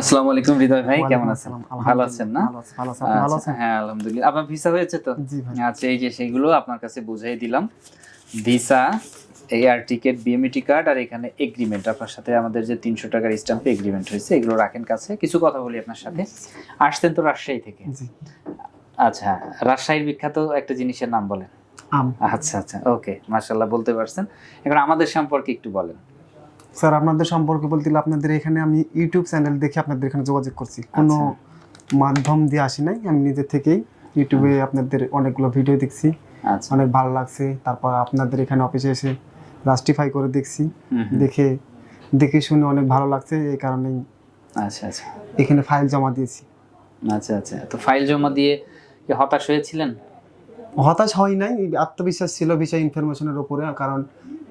আসসালামু আলাইকুম হৃদয় ভাই কেমন আছেন? ভালো আছেন না? ভালো আচ্ছা, আছেন? হ্যাঁ আলহামদুলিল্লাহ। আপনার ভিসা হয়েছে তো? জি আচ্ছা এই যে সেইগুলো আপনার কাছে বুঝাই দিলাম। Visa air ticket BMET card আর এখানে এগ্রিমেন্ট আপনার সাথে আমাদের যে তিনশো টাকার স্ট্যাম্পে এগ্রিমেন্ট হয়েছে এগুলো রাখেন কাছে। কিছু কথা বলি আপনার সাথে। আসতেন তো রাজশাহী থেকে? আচ্ছা রাজশাহীর বিখ্যাত একটা জিনিসের নাম বলেন। আচ্ছা আচ্ছা ওকে মাশাল্লাহ বলতে পারছেন। এখন আমাদের সম্পর্কে একটু বলেন। স্যার আপনাদের সম্পর্কে বলতে গেলে আপনাদের এখানে আমি ইউটিউব চ্যানেল দেখে আপনাদের এখানে যোগাযোগ করছি। কোনো মাধ্যম দিয়ে আসি নাই আমি নিজে থেকেই ইউটিউবে আপনাদের অনেকগুলো ভিডিও দেখছি আচ্ছা। অনেক ভালো লাগছে। তারপর আপনাদের এখানে অফিসে এসে জাস্টিফাই করে দেখছি। দেখে দেখে শুনে অনেক ভালো লাগছে এই কারণেই আচ্ছা আচ্ছা। এখানে ফাইল জমা দিয়েছি। আচ্ছা আচ্ছা। তো ফাইল জমা দিয়ে কি হতাশ হয়েছিলেন? হতাশ হয় নাই আত্মবিশ্বাস ছিল বিষয় ইনফরমেশনের উপরে কারণ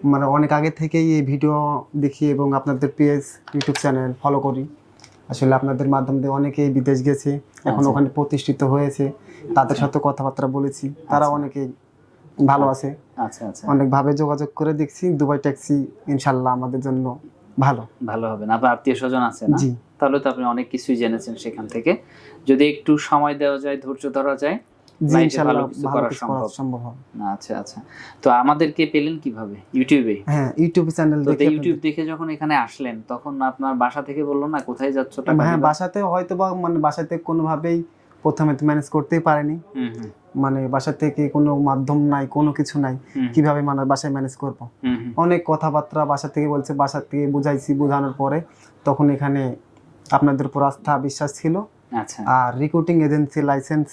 মানে অনেক আগে থেকেই এই ভিডিও দেখি এবং আপনাদের পেজ ইউটিউব চ্যানেল ফলো করি। আসলে আপনাদের মাধ্যম দিয়ে অনেকেই বিদেশ গেছে এখন আচ্ছা। ওখানে প্রতিষ্ঠিত হয়েছে। তাদের সাথে কথাবার্তা বলেছি তারা আচ্ছা। অনেকেই ভালো আছে। আচ্ছা আচ্ছা। অনেকভাবে যোগাযোগ করে দেখছি দুবাই ট্যাক্সি ইনশাল্লাহ আমাদের জন্য ভালো। ভালো হবে না আপনার আত্মীয় স্বজন আছে না? জি। তাহলে তো আপনি অনেক কিছুই জেনেছেন সেখান থেকে। যদি একটু সময় দেওয়া যায় ধৈর্য ধরা যায় জি Life ভালো কিছু করা সম্ভব। সম্ভব হবে। আচ্ছা আচ্ছা। তো আমাদেরকে পেলেন কীভাবে? ইউটিউবে হ্যাঁ ইউটিউব চ্যানেল দেখে ইউটিউব দেখে যখন এখানে আসলেন তখন আপনার বাসা থেকে বলল না কোথায় যাচ্ছ টাকা হ্যাঁ বাসাতে হয়তো বা মানে বাসাতে কোনোভাবেই প্রথমে তো ম্যানেজ করতেই পারেনি। মানে বাসা থেকে কোনো মাধ্যম নাই কোনো কিছু নাই। কীভাবে মানে বাসায় ম্যানেজ করব। অনেক কথাবার্তা বাসা থেকে বলছে বাসা থেকে বুঝাইছি বোঝানোর পরে। তখন এখানে আপনাদের উপর আস্থা বিশ্বাস ছিল। আচ্ছা। আর রিক্রুটিং এজেন্সি লাইসেন্স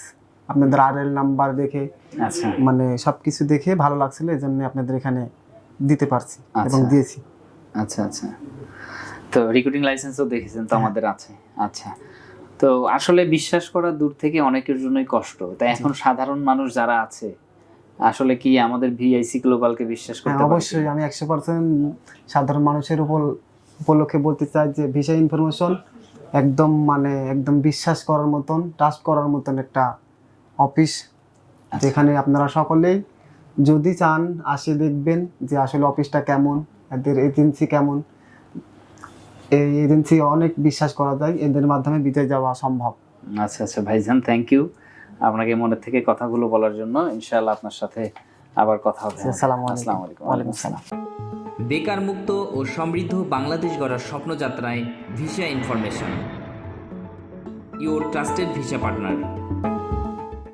আপনাদের আর এল নাম্বার দেখে আচ্ছা। মানে সব কিছু দেখে ভালো লাগছিল এই জন্য আপনাদের এখানে দিতে পারছি এবং আচ্ছা। দিয়েছি। আচ্ছা আচ্ছা। তো রিক্রুটিং লাইসেন্সও দেখেছেন তো আমাদের আছে। আচ্ছা। তো আসলে বিশ্বাস করা দূর থেকে অনেকের জন্যই কষ্ট। তাই এখন সাধারণ মানুষ যারা আছে আসলে কি আমাদের ভিআইসি গ্লোবালকে বিশ্বাস হ্যাঁ করতে পারে? অবশ্যই। আমি একশো পার্সেন্ট সাধারণ মানুষের উপর উপলক্ষে বলতে চাই যে ভিসা ইনফরমেশন একদম মানে একদম বিশ্বাস করার মতন ট্রাস্ট করার মতন একটা অফিস আচ্ছা। যেখানে আপনারা সকলেই যদি চান আসে দেখবেন যে আসলে অফিসটা কেমন এদের এজেন্সি কেমন। এই এজেন্সি অনেক বিশ্বাস করা যায় এদের মাধ্যমে বিদেশ যাওয়া সম্ভব। আচ্ছা আচ্ছা ভাইজান থ্যাংক ইউ আপনাকে মনের থেকে কথাগুলো বলার জন্য ইনশাআল্লাহ আপনার সাথে আবার কথা হবে। আসসালামু আলাইকুম। আসসালামু আলাইকুম। ওয়ালাইকুম আসসালাম বেকার মুক্ত ও সমৃদ্ধ বাংলাদেশ গড়ার স্বপ্নযাত্রায় visa information. Your trusted visa partner